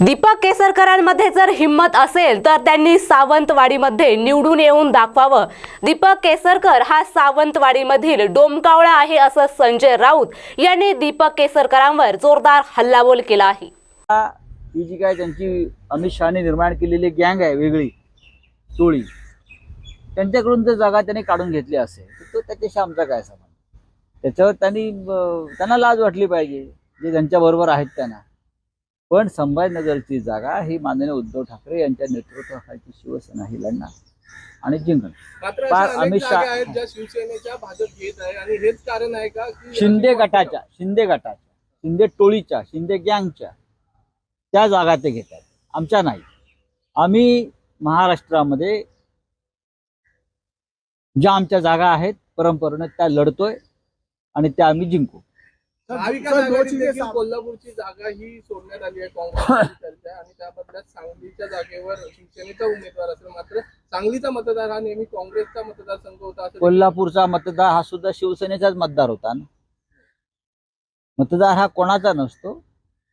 दीपक केसरकरांमध्ये जर हिंमत असेल तर त्यांनी सावंतवाडीमध्ये निवडून येऊन दाखवावं. दीपक केसरकर हा सावंतवाडीमधील डोमकावळा आहे असं संजय राऊत यांनी दीपक केसरकरांवर जोरदार हल्लाबोल केला आहे. ही जी काय त्यांची अमित शहाने निर्माण केलेली गँग आहे वेगळी टोळी त्यांच्याकडून जर जागा त्यांनी काढून घेतली असेल. तर तो त्याच्याशी आमचा काय संबंध? त्याच्यावर त्यांनी त्यांना लाज वाटली पाहिजे जे त्यांच्याबरोबर आहेत त्यांना. पण संभाजीनगरची जागा ही माननीय उद्धव ठाकरे यांच्या नेतृत्वाखालची शिवसेना ही लढणार. आणि जिंकणार. मात्र फार अमित शहा- आहेत ज्या शिवसेनेच्या भाजप घेत आहे आणि हेच कारण आहे का की शिंदे गटाच्या शिंदे गटाच्या शिंदे टोळीच्या शिंदे गँगच्या त्या जागा ते घेतात आमच्या नाही. आम्ही महाराष्ट्रामध्ये ज्या आमच्या जागा आहेत परंपरेनं त्या लढतोय आणि त्या आम्ही जिंकू. महाविकास आघाडीत देखील कोल्हापूरची जागा ही सोडण्यात आली आहे काँग्रेसची चर्चा आहे आणि त्या बदल्यात सांगलीच्या जागेवर शिवसेनेचा उमेदवार असेल. मात्र सांगलीचा मतदार हा नेहमी काँग्रेसचा मतदारसंघ होता असं कोल्हापूरचा मतदार हा सुद्धा शिवसेनेचाच मतदार होता ना? मतदार हा कोणाचा नसतो?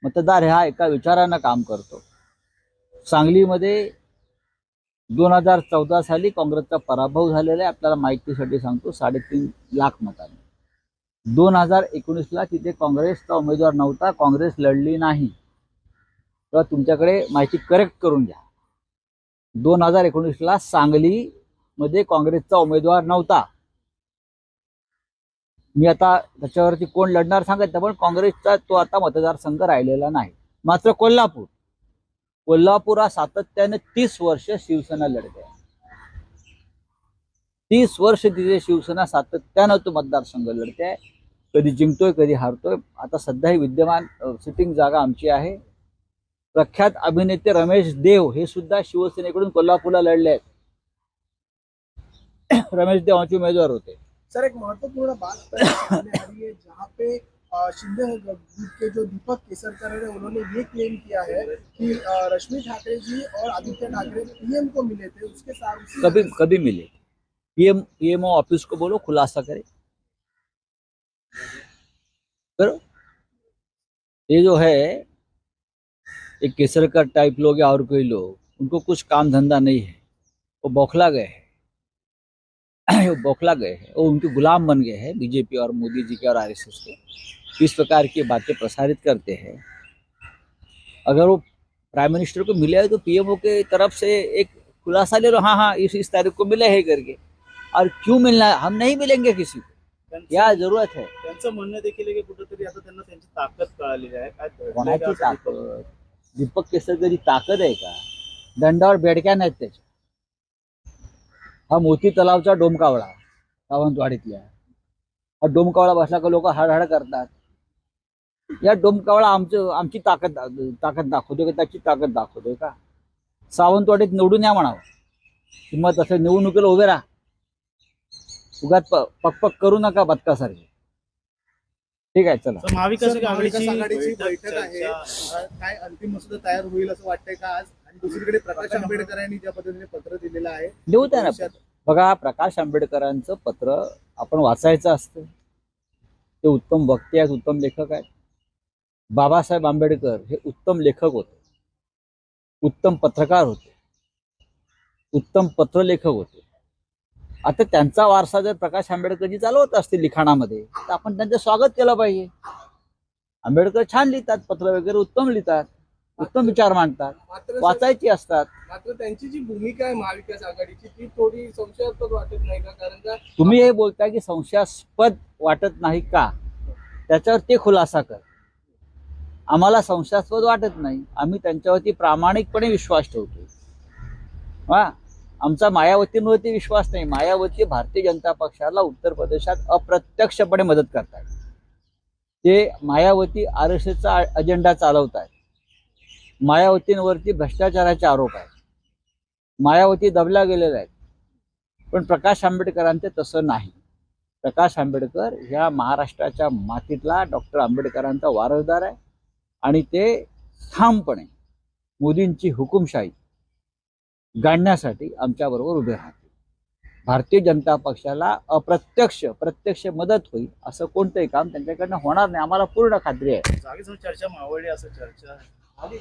मतदार हा एका विचारानं काम करतो. सांगलीमध्ये दोन हजार चौदा साली काँग्रेसचा पराभव झालेला आहे. आपल्याला माहितीसाठी सांगतो साडेतीन लाख मतांनी. दोन हजार एकोणीसला तिथे काँग्रेसचा उमेदवार नव्हता काँग्रेस लढली नाही. तर तुमच्याकडे माहिती करेक्ट करून घ्या. दोन हजार एकोणीसला सांगलीमध्ये काँग्रेसचा उमेदवार नव्हता. मी आता त्याच्यावरती कोण लढणार सांगितलं पण काँग्रेसचा तो आता मतदारसंघ राहिलेला नाही. मात्र कोल्हापूर. कोल्हापूर हा सातत्याने तीस वर्ष शिवसेना लढते. आहे. तीस वर्ष तिथे शिवसेना सातत्यानं तो मतदारसंघ लढते. आहे कधी जिंकतोय कधी हारतोय. आता सध्या ही विद्यमान सिटिंग जागा आमची आहे. प्रख्यात अभिनेते रमेश देव हे सुद्धा शिवसेनेकडून कोल्हापूरला लढले आहेत. रमेश देव आमचे उमेदवार होते. सर एक महत्त्वपूर्ण बात है जहाँ पे शिंदे ग्रुप के जो दीपक केसरकर है उन्होंने ये क्लेम किया है कि रश्मि ठाकरे जी और आदित्य ठाकरे पीएम को मिले थे. उसके साथ कभी कभी मिले। पीएम पीएमओ ऑफ़िस को बोलो, खुलासा करे। करो। ये जो है एक केसरकर टाइप लोग या और कोई लोग, उनको कुछ काम धंधा नहीं है। वो बौखला गए हैं। वो बौखला गए हैं। वो उनके गुलाम बन गए हैं, बीजेपी और मोदी जी के और आरएसएस के। इस प्रकार की बातें प्रसारित करते हैं। अगर वो प्राइम मिनिस्टर को मिले तो पीएमओ के तरफ़ से एक खुलासा ले लो। हाँ हाँ इस इस तारीख को मिले है करके। और क्यों मिलना हम नहीं मिलेंगे किसी को। क्या जरूरत है? त्यांचं म्हणणं देखील आहे की कुठेतरी आता त्यांना त्यांची ताकद कळालेली आहे. काय घडलंय का कोणाची असं दीपक? ताकद दीपक केसरकरची ताकद आहे का? दंडावर बेडक्या नाहीत त्याच्या. हा मोती तलावचा डोमकावळा सावंतवाडीतल्या. हा डोमकावळा बसला का लोक हाडहाड करतात. या डोमकावळा आमचं आमची ताकद दा- ताकद दाखवतोय का? त्याची ताकद दाखवतोय का? सावंतवाडीत निवडून या म्हणावं. किंमत असं निवडणुकीला उभे राहा. उगाच प- पकपक करू नका बदकासारखे. ठीक आहे चला. महाविकास आघाडीची आघाडीची बैठक आहे. काय अंतिम मसुदा तयार होईल असं वाटतंय का आज? आणि दुसरीकडे प्रकाश आंबेडकर यांनी ज्या पद्धतीने पत्र दिलेलं आहे देऊ त्या ना. बघा प्रकाश आंबेडकरांचं पत्र आपण वाचायचं असतं. ते उत्तम वक्ते आहेत उत्तम लेखक आहेत. बाबासाहेब आंबेडकर हे उत्तम लेखक होते. उत्तम पत्रकार होते. उत्तम पत्रलेखक होते. आता त्यांचा वारसा जर प्रकाश आंबेडकरजी चालवत असतील लिखाणामध्ये तर आपण त्यांचं स्वागत केलं पाहिजे. आंबेडकर छान लिहितात पत्र वगैरे उत्तम लिहितात उत्तम विचार मांडतात वाचायची असतात. मात्र त्यांची जी भूमिका आहे महाविकास आघाडीची ती थोडी संशयास्पद वाटत नाही का? कारण का तुम्ही हे बोलताय की संशयास्पद वाटत नाही का? त्याच्यावर ते खुलासा कर. आम्हाला संशयास्पद वाटत नाही. आम्ही त्यांच्यावरती प्रामाणिकपणे विश्वास ठेवतो हा? आमचा मायावतींवरती विश्वास नाही. मायावती भारतीय जनता पक्षाला उत्तर प्रदेशात अप्रत्यक्षपणे मदत करतात ते मायावती आर एस एसचा अजेंडा चालवत आहेत मायावतींवरती भ्रष्टाचाराचे आरोप आहेत. मायावती दबल्या गेलेल्या आहेत. पण प्रकाश आंबेडकरांचे तसं नाही. प्रकाश आंबेडकर ह्या महाराष्ट्राच्या मातीतला डॉक्टर आंबेडकरांचा वारसदार आहे. आणि ते ठामपणे मोदींची हुकुमशाही गाडण्यासाठी आमच्याबरोबर उभे राहतील. भारतीय जनता पक्षाला अप्रत्यक्ष प्रत्यक्ष मदत होईल असं कोणतंही काम त्यांच्याकडनं होणार नाही. आम्हाला पूर्ण खात्री आहे. जागेसमोर चर्चा मावळली असं चर्चा आधी